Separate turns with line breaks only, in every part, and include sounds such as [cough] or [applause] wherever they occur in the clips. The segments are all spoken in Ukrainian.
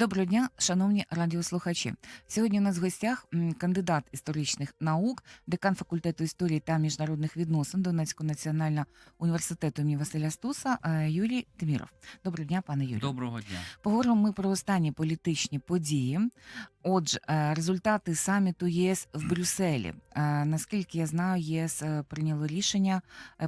Доброго дня, шановні радіослухачі. Сьогодні у нас в гостях кандидат історичних наук, декан факультету історії та міжнародних відносин Донецького національного університету імені Василя Стуса е, Юрій Тиміров. Доброго дня, пане Юрію.
Доброго дня.
Поговоримо ми про останні політичні події. Отже, е, результати саміту ЄС в Брюсселі. Е, Наскільки я знаю, ЄС прийняло рішення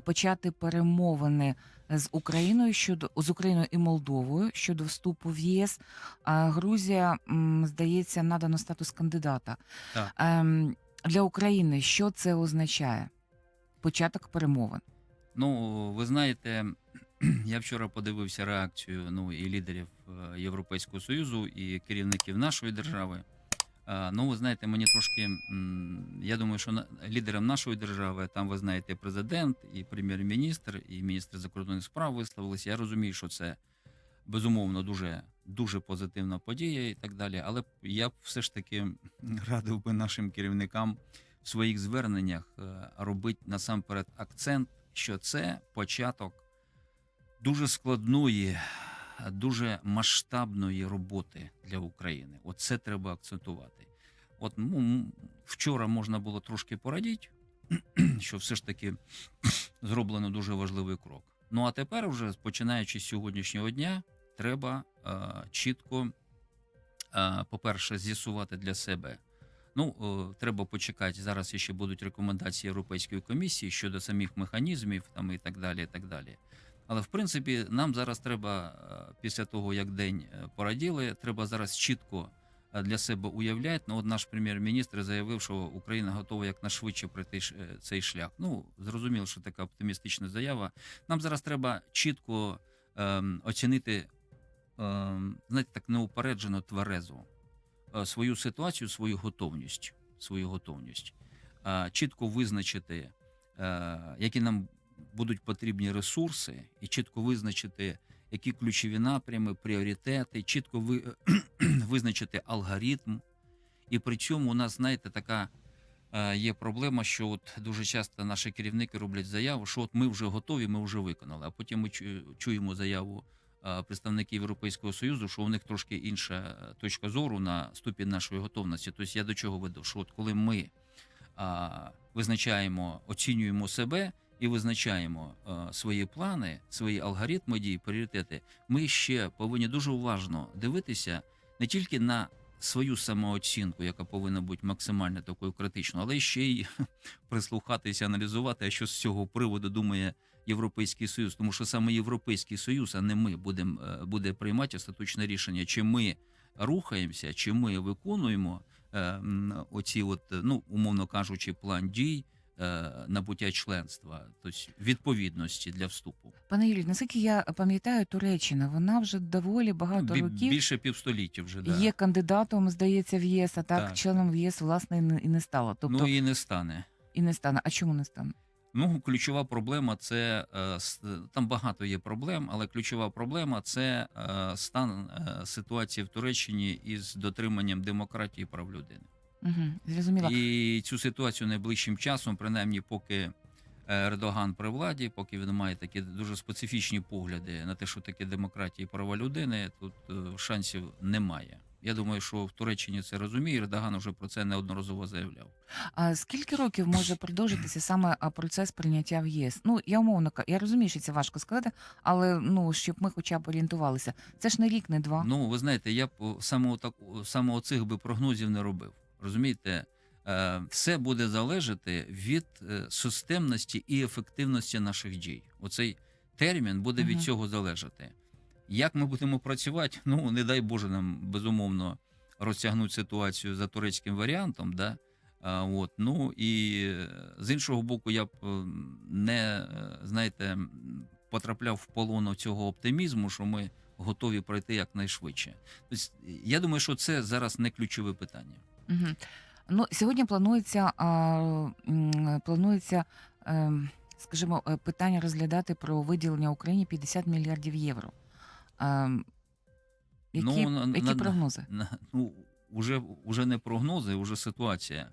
почати перемовини з Україною щодо з Україною і Молдовою щодо вступу в ЄС. А Грузія, здається, надано статус кандидата.
Так.
Ем, Для України що це означає? Початок перемовин.
Ну, ви знаєте, [clears throat] я вчора подивився реакцію ну, і лідерів е, Європейського Союзу, і керівників нашої держави. Е, Ну, ви знаєте, мені трошки. Я думаю, що лідером нашої держави, там ви знаєте, президент, і прем'єр-міністр, і міністр закордонних справ висловилися. Я розумію, що це безумовно дуже, дуже позитивна подія і так далі. Але я б все ж таки радив би нашим керівникам в своїх зверненнях е, робити насамперед акцент, що це початок дуже складної, дуже масштабної роботи для України. От це треба акцентувати. От ну, вчора можна було трошки порадіти, [clears throat] що все ж таки [clears throat] зроблено дуже важливий крок. Ну а тепер, вже починаючи з сьогоднішнього дня, треба е, чітко, е, по-перше, з'ясувати для себе. Ну, е, треба почекати. Зараз ще будуть рекомендації Європейської комісії щодо самих механізмів там і так далі. і так далі. Але в принципі, нам зараз треба, е, після того як день е, пораділи, треба зараз чітко е, для себе уявляти. Ну, от наш прем'єр-міністр заявив, що Україна готова якнайшвидше пройти цей шлях. Ну, зрозуміло, що така оптимістична заява. Нам зараз треба чітко ем, оцінити, ем, знаєте, так неупереджено тверезо свою ситуацію, свою готовність, свою готовність, Е, чітко визначити, е, які нам будуть потрібні ресурси, і чітко визначити, які ключові напрями, пріоритети, чітко ви, [clears throat] визначити алгоритм. І при цьому у нас, знаєте, така е, є проблема, що от дуже часто наші керівники роблять заяву, що от ми вже готові, ми вже виконали. А потім ми чуємо заяву е, представників Європейського Союзу, що у них трошки інша е, точка зору на ступінь нашої готовності. Тобто я до чого веду? Що от коли ми визначаємо, оцінюємо себе і визначаємо свої плани, свої алгоритми дій, пріоритети, ми ще повинні дуже уважно дивитися не тільки на свою самооцінку, яка повинна бути максимально такою критичною, але ще й [laughs] прислухатися, аналізувати, а що з цього приводу думає Європейський Союз, тому що саме Європейський Союз, а не ми будемо е, буде приймати остаточне рішення, чи ми рухаємося, чи ми виконуємо е, оці, от, е, ну умовно кажучи, план дій е, набуття членства, тобто відповідності для вступу.
Пане Юрію, наскільки я пам'ятаю, Туреччина вона вже доволі багато
Бі-
років
більше півстоліття вже да.
є кандидатом, здається, в ЄС, а так,
Так.
членом в ЄС власне і не, стала. Тобто
Ну і не стане.
і не стане. А чому не стане?
Ну, ключова проблема це е, там багато є проблем, але ключова проблема це е, стан е, ситуації в Туреччині із дотриманням демократії і прав людини.
Угу, зрозуміла.
І цю ситуацію найближчим часом, принаймні, поки е, Ердоган при владі, поки він має такі дуже специфічні погляди на те, що таке демократія і права людини, тут е, шансів немає. Я думаю, що в Туреччині це розуміє. Ердоган вже про це неодноразово заявляв.
А скільки років може продовжитися саме процес прийняття в ЄС? Ну я умовно я розумію, що це важко сказати, але ну щоб ми хоча б орієнтувалися. Це ж не рік, не два.
Ну, ви знаєте, я б о, саме, так, саме оцих би прогнозів не робив. Розумієте, Е, все буде залежати від е, системності і ефективності наших дій. Оцей термін буде від цього залежати. Як ми будемо працювати, ну не дай Боже нам безумовно розтягнути ситуацію за турецьким варіантом. Да? От, ну і е, з іншого боку, я б не знаєте, потрапляв в полону цього оптимізму, що ми готові пройти якнайшвидше. Тобто, я думаю, що це зараз не ключове питання.
Угу. Ну сьогодні планується а, м, планується, ем, скажімо, е, питання розглядати про виділення Україні 50 мільярдів євро. Ем, які,
Ну, на-
які
на-
прогнози?
На- Ну, уже, уже не прогнози, уже ситуація.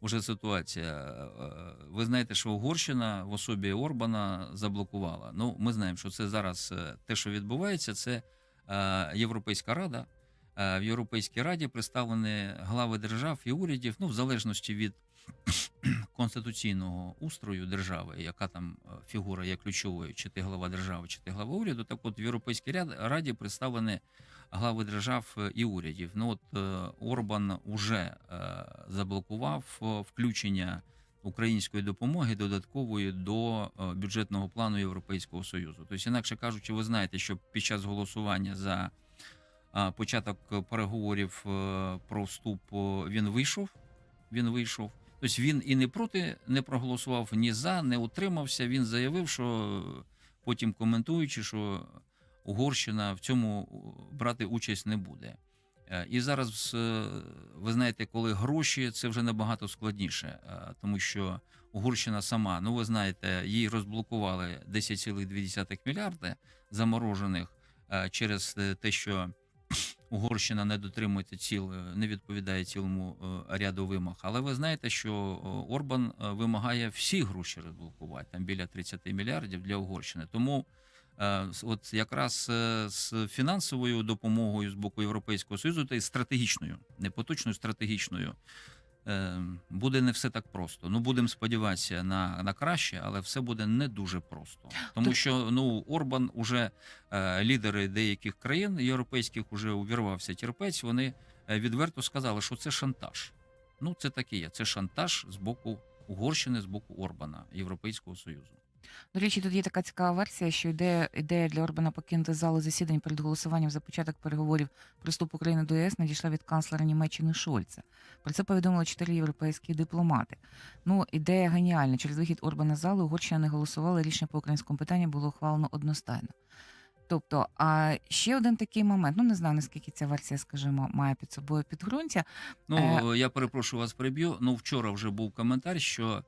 Уже ситуація. Е, Ви знаєте, що Угорщина в особі Орбана заблокувала. Ну, ми знаємо, що це зараз е, те, що відбувається, це е, Європейська рада е, в Європейській Раді представлені глави держав і урядів, ну, в залежності від [clears throat] конституційного устрою держави, яка там е, фігура є ключовою, чи ти глава держави, чи ти глава уряду. Так от в Європейській Раді представлені глави держав е, і урядів. Ну от е, Орбан уже е, заблокував е, включення української допомоги додаткової до е, бюджетного плану Європейського Союзу. Тобто, інакше кажучи, ви знаєте, що під час голосування за початок переговорів е, про вступ він вийшов. Він вийшов. Тобто він і не проти не проголосував, ні за, не утримався. Він заявив, що потім коментуючи, що Угорщина в цьому брати участь не буде. Е, І зараз е, ви знаєте, коли гроші, це вже набагато складніше, тому що Угорщина сама, ну ви знаєте, їй розблокували 10,2 мільярди заморожених через те, що Угорщина не дотримується ціл, е, не відповідає цілому е, ряду вимог. Але ви знаєте, що е, Орбан вимагає всі гроші розблокувати, там біля 30 мільярдів для Угорщини. Тому от якраз з фінансовою допомогою з боку Європейського Союзу та й стратегічною, не поточною, стратегічною. Е, Буде не все так просто. Ну будемо сподіватися на, на краще, але все буде не дуже просто. Тому
Так.
що ну Орбан уже е, лідери деяких країн європейських уже увірвався терпець. Вони е, відверто сказали, що це шантаж. Ну це таке є. Це шантаж з боку Угорщини, з боку Орбана Європейського Союзу.
До речі, тут є така цікава версія, що ідея, ідея для Орбана покинути залу засідань перед голосуванням за початок переговорів про вступ України до ЄС надійшла від канцлера Німеччини Шольца. Про це повідомили чотири європейські дипломати. Ну, ідея геніальна. Через вихід Орбана з залу Угорщина не голосувала. Рішення по українському питанню було ухвалено одностайно. Тобто, а ще один такий момент. Ну не знаю наскільки ця версія, скажімо, має під собою підґрунтя.
Ну я перепрошую вас, переб'ю. Ну вчора вже був коментар, що е,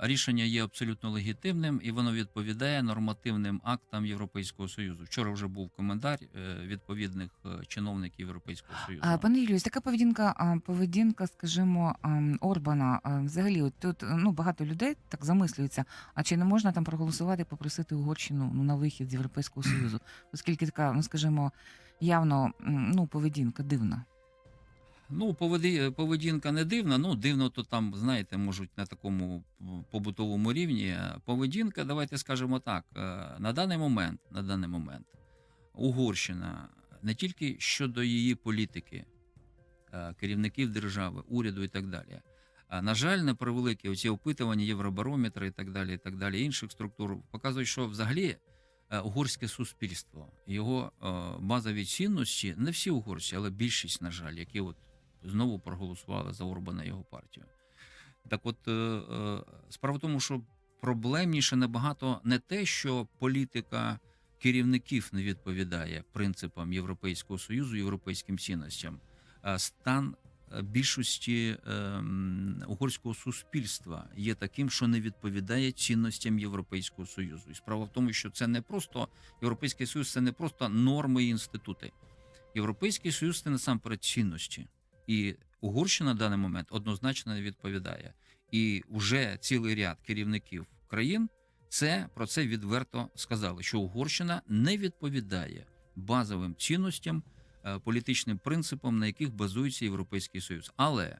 рішення є абсолютно легітимним і воно відповідає нормативним актам Європейського Союзу. Вчора вже був коментар е, відповідних е, чиновників Європейського Союзу.
Пане Юлію, така поведінка, поведінка, скажімо, Орбана. Взагалі, от тут ну багато людей так замислюються. А чи не можна там проголосувати, попросити Угорщину ну на вихід з Європейського Союзу, оскільки така, ну скажімо, явно ну поведінка дивна.
Ну, поведи, поведінка не дивна. Ну, дивно, то там, знаєте, можуть на такому побутовому рівні. Е, Поведінка, давайте скажемо так, е, на даний момент, на даний момент Угорщина не тільки щодо її політики, е, керівників держави, уряду і так далі. А на жаль, на превелике оці опитування Євробарометра і так далі, і так далі, інших структур показують, що взагалі е, угорське суспільство, його е, базові цінності, не всі угорці, але більшість, на жаль, які от знову проголосували за Орбана і його партію. Так от, е, е, справа в тому, що проблемніше набагато не те, що політика керівників не відповідає принципам Європейського Союзу, європейським цінностям, а стан е, більшості е, угорського суспільства є таким, що не відповідає цінностям Європейського Союзу. І справа в тому, що це не просто Європейський Союз, це не просто норми і інститути. Європейський Союз це насамперед цінності. І Угорщина на даний момент однозначно не відповідає. І вже цілий ряд керівників країн це про це відверто сказали, що Угорщина не відповідає базовим цінностям, е, політичним принципам, на яких базується Європейський Союз. Але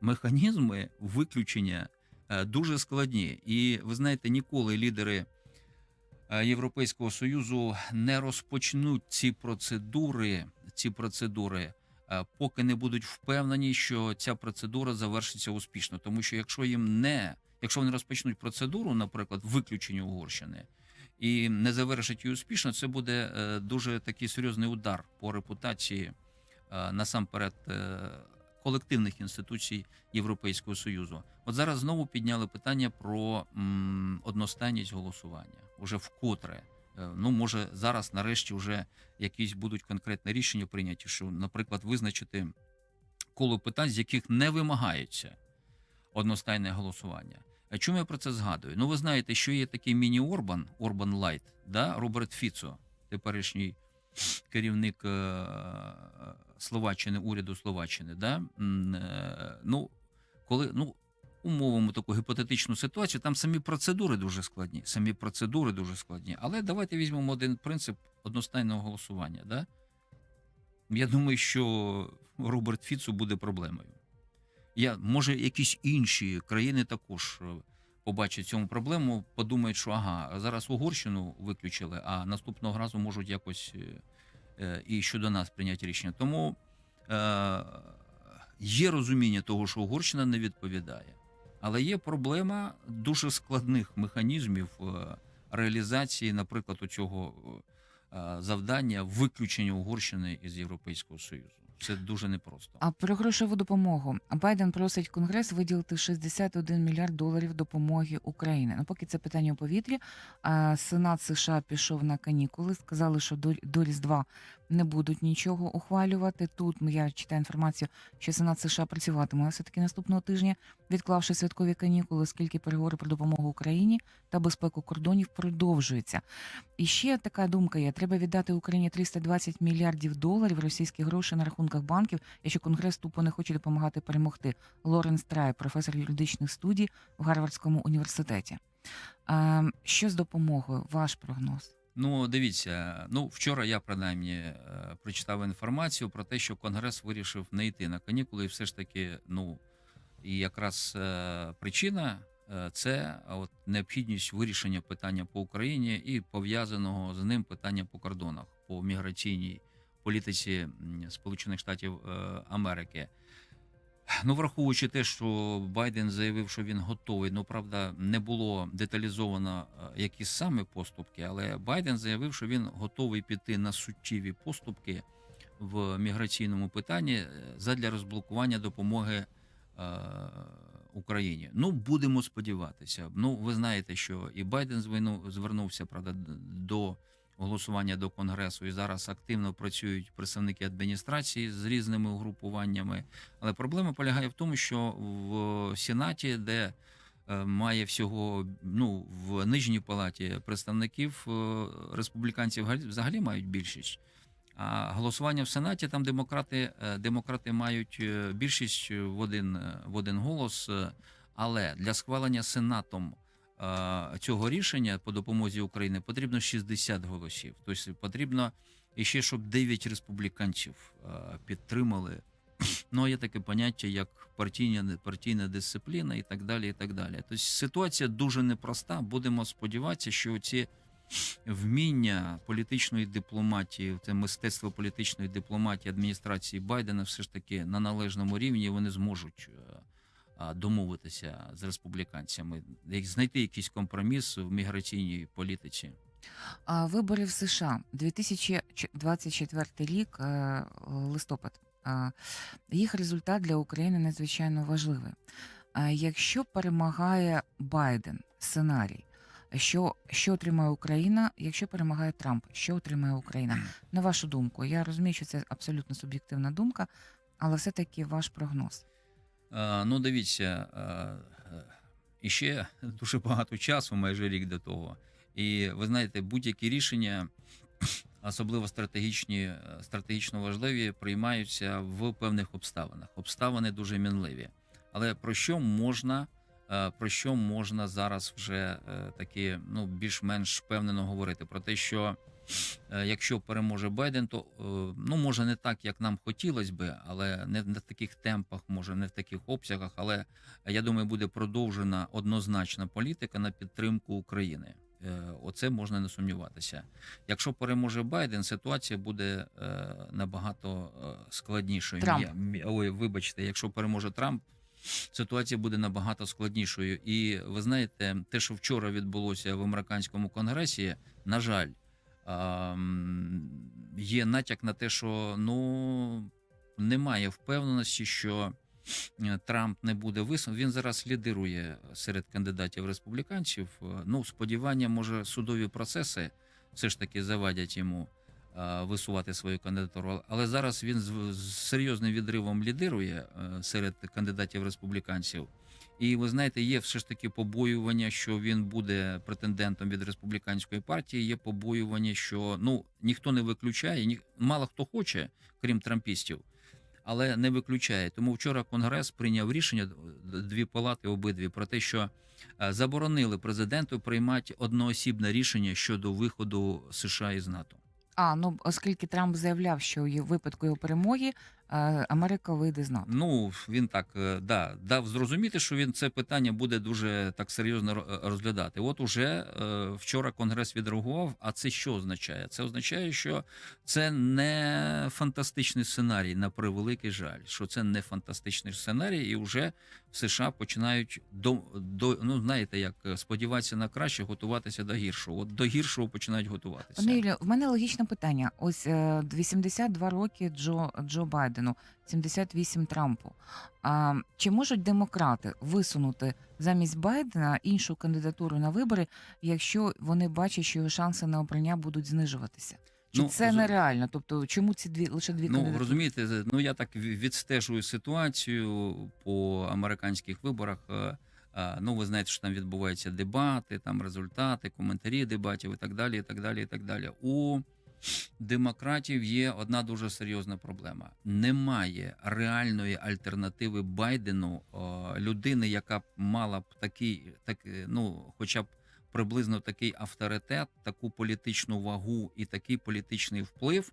механізми виключення е, дуже складні. І ви знаєте, ніколи лідери е, Європейського Союзу не розпочнуть ці процедури, ці процедури, поки не будуть впевнені, що ця процедура завершиться успішно. Тому що якщо їм не якщо вони розпочнуть процедуру, наприклад, виключення Угорщини. І не завершить її успішно, це буде е, дуже такий серйозний удар по репутації е, насамперед е, колективних інституцій Європейського Союзу. От зараз знову підняли питання про одностайність голосування. Уже вкотре. Е, Ну, може, зараз нарешті вже якісь будуть конкретні рішення прийняті, що, наприклад, визначити коло питань, з яких не вимагається одностайне голосування. А Чому я про це згадую? Ну, ви знаєте, що є такий міні-Орбан, Орбан Лайт, да? Роберт Фіцо, теперішній керівник е, Словаччини, уряду Словаччини. Да? Е, Ну, коли ну, умовимо таку гіпотетичну ситуацію, там самі процедури дуже складні. Самі процедури дуже складні. Але давайте візьмемо один принцип одностайного голосування. Да? я думаю, що Роберт Фіцу буде проблемою. Я, може, якісь інші країни також е, побачать цьому проблему, подумають, що ага, зараз Угорщину виключили, а наступного разу можуть якось е, е, і щодо нас прийняти рішення. Тому є розуміння того, що Угорщина не відповідає, але є проблема дуже складних механізмів е, реалізації, наприклад, у цього е, завдання виключення Угорщини із Європейського Союзу. Це дуже непросто.
А про грошову допомогу Байден просить Конгрес виділити 61 мільярд доларів допомоги Україні. Ну, поки це питання у повітрі. Сенат США пішов на канікули. Сказали, що до, до Різдва не будуть нічого ухвалювати. Тут я читаю інформацію, що Сенат США працюватиме все таки наступного тижня, відклавши святкові канікули, оскільки переговори про допомогу Україні та безпеку кордонів продовжуються. І ще така думка є: треба віддати Україні 320 мільярдів доларів російських грошей на рахунках банків, якщо Конгрес тупо не хоче допомагати перемогти. Лоренс Трай, професор юридичних студій в Гарвардському університеті. Що з допомогою? Ваш прогноз?
Ну, дивіться, ну вчора я принаймні е, прочитав інформацію про те, що Конгрес вирішив не йти на канікули, і все ж таки, ну і якраз е, причина е, це от необхідність вирішення питання по Україні і пов'язаного з ним питання по кордонах по міграційній політиці Сполучених Штатів Америки. Ну, враховуючи те, що Байден заявив, що він готовий. Ну правда, не було деталізовано е, які саме поступки, але Байден заявив, що він готовий піти на суттєві поступки в міграційному питанні е, задля розблокування допомоги е, Україні. Ну, будемо сподіватися. Ну, ви знаєте, що і Байден звернувся правда до голосування до конгресу, і зараз активно працюють представники адміністрації з різними угрупуваннями. Але проблема полягає в тому, що в Сенаті, де е, має всього ну в нижній палаті представників е, республіканців взагалі мають більшість. А голосування в Сенаті там демократи, е, демократи мають більшість в один, в один голос. Але для схвалення Сенатом цього рішення по допомозі Україні потрібно 60 голосів. Тобто потрібно іще, щоб 9 республіканців підтримали. Ну, є таке поняття, як партійна, партійна дисципліна і так далі. і так далі. Тобто ситуація дуже непроста. Будемо сподіватися, що ці вміння політичної дипломатії, це мистецтво політичної дипломатії адміністрації Байдена все ж таки на належному рівні вони зможуть домовитися з республіканцями, знайти якийсь компроміс в міграційній політиці.
А вибори в США 2024 рік, е, листопад. Їх результат для України надзвичайно важливий. Якщо перемагає Байден сценарій, що, що отримає Україна, якщо перемагає Трамп, що отримає Україна? На вашу думку, я розумію, що це абсолютно суб'єктивна думка, але все-таки ваш прогноз.
Е, Ну, дивіться, е, іще [laughs] дуже багато часу, майже рік до того. І ви знаєте, будь-які рішення, [clears throat] особливо стратегічні, е, стратегічно важливі, приймаються в певних обставинах. Обставини дуже мінливі. Але про що можна, про що можна зараз вже таки ну, більш-менш впевнено говорити? Про те, що якщо переможе Байден, то е, ну може не так, як нам хотілося би, але не в таких темпах, може не в таких обсягах. Але я думаю, буде продовжена однозначна політика на підтримку України. Е, Оце можна не сумніватися. Якщо переможе Байден, ситуація буде е, набагато е, складнішою.
Трамп.
Ой, вибачте, якщо переможе Трамп, ситуація буде набагато складнішою. І ви знаєте, те, що вчора відбулося в американському конгресі, на жаль, є натяк на те, що ну немає впевненості, що е, Трамп не буде висунути. Він зараз лідирує серед кандидатів республіканців. Е, Ну, сподівання, може, судові процеси все ж таки завадять йому е, висувати свою кандидатуру. Але зараз він з, серйозним відривом лідирує серед кандидатів республіканців. І ви знаєте, є все ж таки побоювання, що він буде претендентом від республіканської партії. Є побоювання, що ну ніхто не виключає, ні, мало хто хоче, крім трампістів, але не виключає. Тому вчора Конгрес прийняв рішення дві палати, обидві про те, що е, заборонили президенту приймати одноосібне рішення щодо виходу США із НАТО.
А, ну оскільки Трамп заявляв, що у випадку його перемоги е, Америка вийде з НАТО.
Ну, він так е, да, дав зрозуміти, що він це питання буде дуже так серйозно ро- е, розглядати. От уже е, вчора Конгрес відреагував. А це що означає? Це означає, що це не фантастичний сценарій, на превеликий жаль, що це не фантастичний сценарій, і вже США починають до, до ну знаєте, як е, сподіватися на краще, готуватися до гіршого. От до гіршого починають готуватися.
Пане Юлію, в мене логічне питання. Ось е, 82 роки Джо Джо Байдену, 78 Трампу. А чи можуть демократи висунути замість Байдена іншу кандидатуру на вибори, якщо вони бачать, що його шанси на обрання будуть знижуватися? Чи
Ну,
це
розум-
нереально? Тобто, чому ці дві лише дві
Ну
кандидатури?
розумієте, з- ну я так відстежую ситуацію по американських виборах. Е, е, Ну, ви знаєте, що там відбуваються дебати, там результати, коментарі дебатів і так далі. І так далі, і так далі. У демократів є одна дуже серйозна проблема: немає реальної альтернативи Байдену, е, людини, яка б мала б такий, так, ну, хоча б приблизно такий авторитет, таку політичну вагу і такий політичний вплив,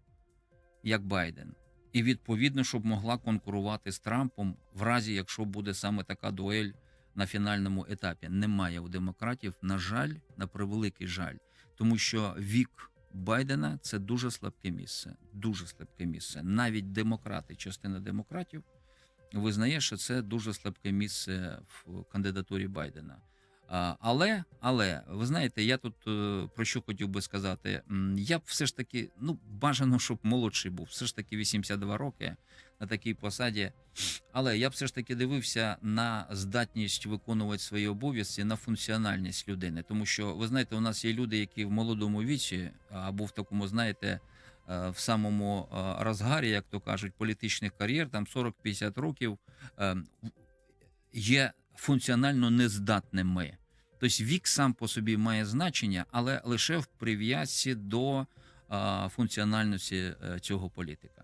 як Байден. І відповідно, щоб могла конкурувати з Трампом, в разі якщо буде саме така дуель на фінальному етапі. Немає у демократів, на жаль, на превеликий жаль, тому що вік Байдена це дуже слабке місце. Дуже слабке місце. Навіть демократи, частина демократів, визнає, що це дуже слабке місце в кандидатурі Байдена. Але, але ви знаєте, я тут е, про що хотів би сказати. Я б все ж таки, ну бажано, щоб молодший був. Все ж таки 82 роки на такій посаді. Але я б все ж таки дивився на здатність виконувати свої обов'язки, на функціональність людини. Тому що ви знаєте, у нас є люди, які в молодому віці або в такому, знаєте, е, в самому е, розгарі, як то кажуть, політичних кар'єр, там 40-50 років, е, є функціонально нездатними. Тобто вік сам по собі має значення, але лише в прив'язці до функціональності е, цього політика.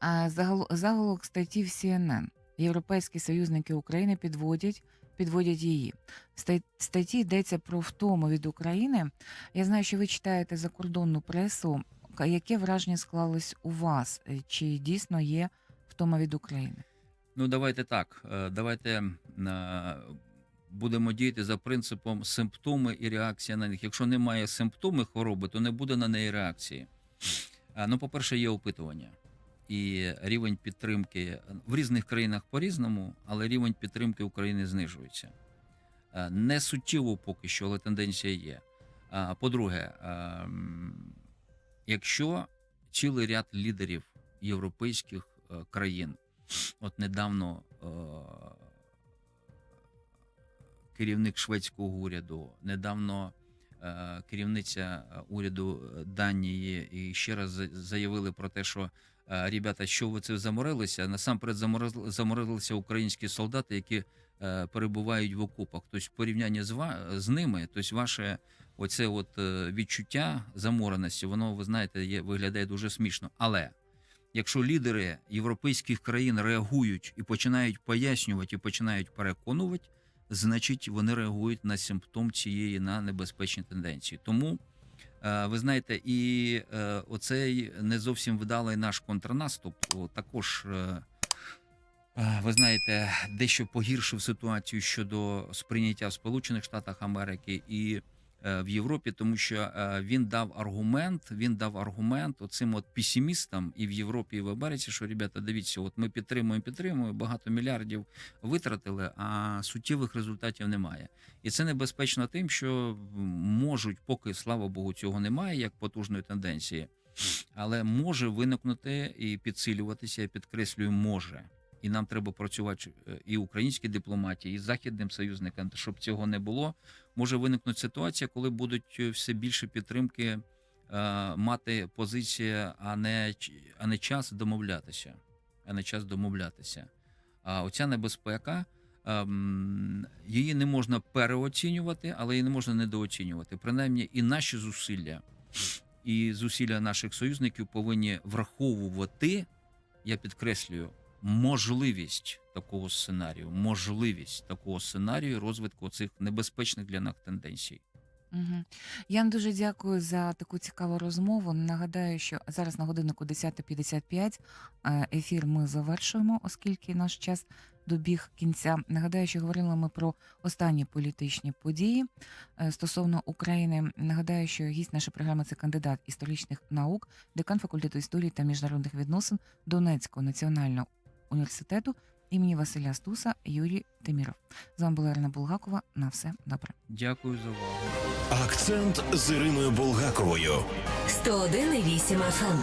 А заголовок статті в CNN. Європейські союзники України підводять, підводять її. В статті йдеться про втому від України. Я знаю, що ви читаєте закордонну пресу. Яке враження склалось у вас? Е, Чи дійсно є втома від України?
Ну, давайте так. е, Давайте е, будемо діяти за принципом симптоми і реакція на них. Якщо немає симптоми хвороби, то не буде на неї реакції. Е, Ну, по-перше, є опитування. І рівень підтримки в різних країнах по-різному, але рівень підтримки України знижується. Не суттєво поки що, але тенденція є. По-друге, якщо цілий ряд лідерів європейських країн От недавно е, керівник шведського уряду, недавно е, керівниця уряду Данії і ще раз заявили про те, що е, ребята, що ви це заморилися? Насамперед заморили- заморилися українські солдати, які е, перебувають в окопах. Тобто, в порівнянні з, ва- з ними, тобто ваше оце от е, відчуття замореності, воно ви знаєте, є, виглядає дуже смішно. Але якщо лідери європейських країн реагують і починають пояснювати і починають переконувати, значить вони реагують на симптом цієї на небезпечні тенденції. Тому е, ви знаєте, і е, оцей не зовсім вдалий наш контрнаступ також. е, Ви знаєте, дещо погіршив ситуацію щодо сприйняття в Сполучених Штатах Америки і в Європі, тому що е, він дав аргумент. Він дав аргумент оцим от песимістам і в Європі, і в Америці, що ребята, дивіться, от ми підтримуємо, підтримуємо, багато мільярдів витратили, а суттєвих результатів немає. І це небезпечно тим, що можуть, поки слава Богу, цього немає, як потужної тенденції, але може виникнути і підсилюватися, я підкреслюю, може. І нам треба працювати е, і українській дипломатії, і західним союзникам, щоб цього не було. Може виникнути ситуація, коли будуть е, все більше підтримки е, мати позиція, а не, а не час домовлятися. А не час домовлятися. А оця небезпека, ем, її не можна переоцінювати, але її не можна недооцінювати. Принаймні, і наші зусилля, і зусилля наших союзників повинні враховувати, я підкреслюю, можливість такого сценарію, можливість такого сценарію розвитку цих небезпечних для нас тенденцій.
Мгм. Ян, дуже дякую за таку цікаву розмову. Нагадаю, що зараз на годиннику 10.55 е, ефір ми завершуємо, оскільки наш час добіг кінця. Нагадаю, що говорили ми про останні політичні події е, стосовно України. Нагадаю, що гість нашої програми це кандидат історичних наук, декан факультету історії та міжнародних відносин Донецького національного університету імені Василя Стуса Юрій Теміров. З вами була Ірина Булгакова. На все добре.
Дякую за увагу.
Акцент з Іриною Булгаковою.
101,8 FM.